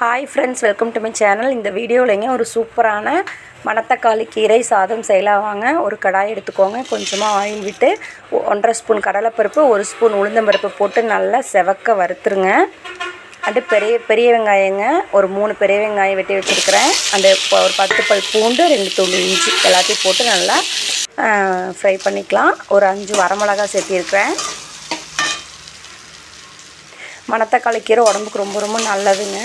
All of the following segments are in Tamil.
Hi friends welcome to my channel இந்த வீடியோவிலங்க ஒரு சூப்பரான மணத்தக்காளி கீரை சாதம் செய்யலாம் வாங்க ஒரு கடாய் எடுத்துக்கோங்க. கொஞ்சமாக ஆயில் விட்டு ஒன்றரை ஸ்பூன் கடலைப்பருப்பு ஒரு ஸ்பூன் உளுந்தம்பருப்பு போட்டு நல்லா செவக்க வறுத்துருங்க. அண்டு பெரிய பெரிய வெங்காயங்க. ஒரு மூணு பெரிய வெங்காயம் வெட்டி வச்சுருக்கிறேன். அந்த ப- ஒரு பத்து பல் பூண்டு ரெண்டு துண்டு இஞ்சி எல்லாத்தையும் போட்டு நல்லா ஃப்ரை பண்ணிக்கலாம். ஒரு அஞ்சு வரமிளகா சேர்த்திருக்கிறேன். மணத்தக்காளி கீரை உடம்புக்கு ரொம்ப ரொம்ப நல்லதுங்க.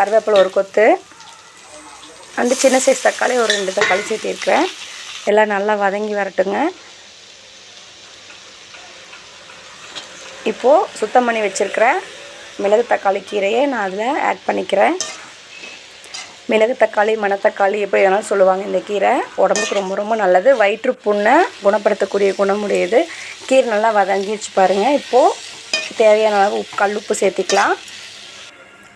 கருவேப்பிலை ஒரு கொத்து. அந்த சின்ன சைஸ் தக்காளி ஒரு ரெண்டு தக்காளி சேர்த்திருக்கிறேன் எல்லாம் நல்லா வதங்கி வரட்டுங்க. இப்போது சுத்தம் பண்ணி வச்சுருக்கிற மிளகு தக்காளி கீரையை நான் அதில் ஆட் பண்ணிக்கிறேன். மிளகு தக்காளி மணத்தக்காளி எப்படி வேணாலும் சொல்லுவாங்க இந்த கீரை. உடம்புக்கு ரொம்ப ரொம்ப நல்லது. வயிற்று புண்ணை குணப்படுத்தக்கூடிய குணமுடையது. கீரை நல்லா வதங்கிடுச்சு பாருங்கள் இப்போது தேவையான அளவு உப்பு கல் உப்பு சேர்த்திக்கலாம்.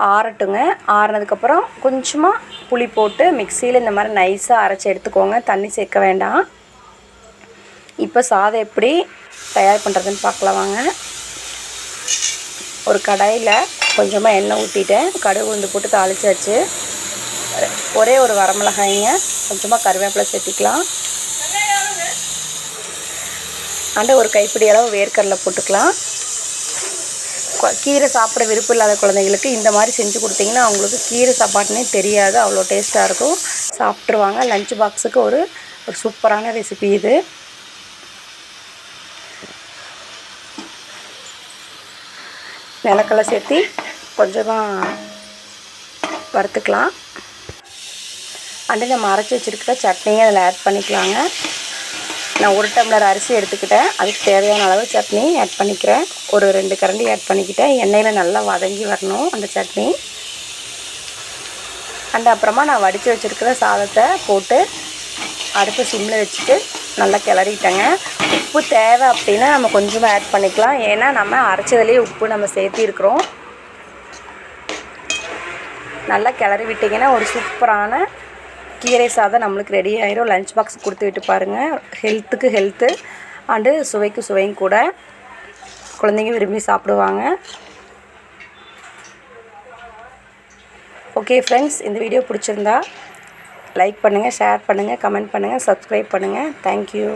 ஆறட்டுங்க. ஆறினதுக்கப்புறம் கொஞ்சமாக புளி போட்டு மிக்சியில் இந்த மாதிரி நைஸாக அரைச்சி எடுத்துக்கோங்க. தண்ணி சேர்க்க வேண்டாம். இப்போ சாதம் எப்படி தயார் பண்ணுறதுன்னு பார்க்கலாம் வாங்க. ஒரு கடாயில் கொஞ்சமாக எண்ணெய் ஊற்றிட்டேன் கடுகு உளுந்து போட்டு தாளிச்சாச்சு. ஒரே ஒரு வரமிளகாய்ங்க. கொஞ்சமாக கருவேப்பிலை சேர்த்திக்கலாம். அண்டு ஒரு கைப்பிடி அளவு வேர்க்கடலை போட்டுக்கலாம். கீரை சாப்பிட விருப்பம் இல்லாத குழந்தைங்களுக்கு இந்த மாதிரி செஞ்சு கொடுத்தீங்கன்னா அவங்களுக்கு கீரை சாப்பாட்டுனே தெரியாது. அவ்வளோ டேஸ்ட்டாக இருக்கும். சாப்பிட்ருவாங்க லஞ்ச் பாக்ஸுக்கு ஒரு ஒரு சூப்பரான ரெசிபி இது. நிலக்கடலை சேர்த்தி கொஞ்சமாக வறுத்துக்கலாம். அண்டு நம்ம அரைச்சி வச்சுருக்கிற சட்னியை அதில் ஆட் பண்ணிக்கலாங்க. நான் ஒரு டம்ளர் அரிசி எடுத்துக்கிட்டேன். அதுக்கு தேவையான அளவு சட்னி ஆட் பண்ணிக்கிறேன். ஒரு ரெண்டு கரண்டி ஆட் பண்ணிக்கிட்டேன். எண்ணெயில் நல்லா வதங்கி வரணும் அந்த சட்னி. அண்ட் அப்புறமா நான் வடித்து வச்சுருக்கிற சாதத்தை போட்டு அடுப்பு சிம்மில் வச்சுட்டு நல்லா கிளறிட்டேங்க. உப்பு தேவை அப்படின்னா நம்ம கொஞ்சமாக ஆட் பண்ணிக்கலாம். ஏன்னா நம்ம அரைச்சதுலேயே உப்பு நம்ம சேர்த்திருக்கிறோம் நல்லா கிளறி விட்டிங்கன்னா ஒரு சூப்பரான கீரை சாதம் நம்மளுக்கு ரெடி ஆயிரும். லஞ்ச் பாக்ஸ் கொடுத்து விட்டு பாருங்கள் ஹெல்த்துக்கு ஹெல்த்து அண்டு சுவைக்கு சுவையும் கூட குழந்தைங்க விரும்பி சாப்பிடுவாங்க. ஓகே ஃப்ரெண்ட்ஸ் இந்த வீடியோ பிடிச்சிருந்தா லைக் பண்ணுங்கள் ஷேர் பண்ணுங்கள் கமெண்ட் பண்ணுங்கள் சப்ஸ்கிரைப் பண்ணுங்கள் தேங்க்யூ